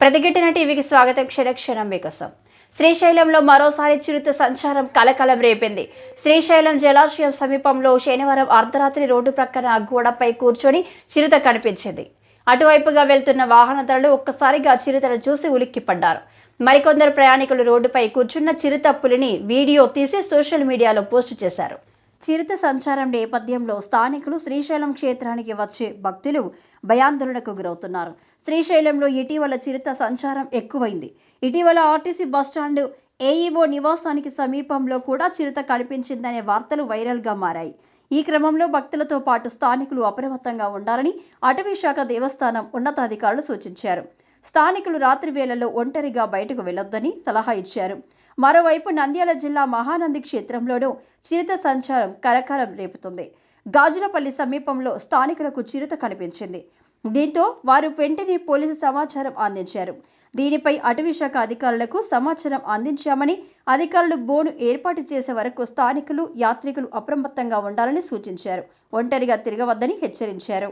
ప్రతిఘటన టీవీకి స్వాగతం. క్షణక్షణం వికసం. శ్రీశైలంలో మరోసారి చిరుత సంచారం కలకలం రేపింది. శ్రీశైలం జలాశయం సమీపంలో శనివారం అర్ధరాత్రి రోడ్డు ప్రక్కన గోడపై కూర్చొని చిరుత కనిపించింది. అటువైపుగా వెళ్తున్న వాహనదారులు ఒక్కసారిగా చిరుతను చూసి ఉలిక్కిపడ్డారు. మరికొందరు ప్రయాణికులు రోడ్డుపై కూర్చున్న చిరుత పులిని వీడియో తీసి సోషల్ మీడియాలో పోస్టు చేశారు. చిరుత సంచారం నేపథ్యంలో స్థానికులు శ్రీశైలం క్షేత్రానికి వచ్చే భక్తులు భయాందోళనకు గురవుతున్నారు. శ్రీశైలంలో ఇటీవల చిరుత సంచారం ఎక్కువైంది. ఇటీవల ఆర్టీసీ బస్టాండ్ ఏఈఓ నివాసానికి సమీపంలో కూడా చిరుత కనిపించిందనే వార్తలు వైరల్గా మారాయి. ఈ క్రమంలో భక్తులతో పాటు స్థానికులు అప్రమత్తంగా ఉండాలని అటవీ శాఖ దేవస్థానం ఉన్నతాధికారులు సూచించారు. స్థానికులు రాత్రి వేళల్లో ఒంటరిగా బయటకు వెళ్ళొద్దని సలహా ఇచ్చారు. మరోవైపు నంద్యాల జిల్లా మహానంది క్షేత్రంలోనూ చిరుత సంచారం కరకరం రేపుతుంది. గాజులపల్లి సమీపంలో స్థానికులకు చిరుత కనిపించింది. దీంతో వారు వెంటనే పోలీసు సమాచారం అందించారు. దీనిపై అటవీ శాఖ అధికారులకు సమాచారం అందించామని అధికారులు బోను ఏర్పాటు చేసే వరకు స్థానికులు యాత్రికులు అప్రమత్తంగా ఉండాలని సూచించారు. ఒంటరిగా తిరగవద్దని హెచ్చరించారు.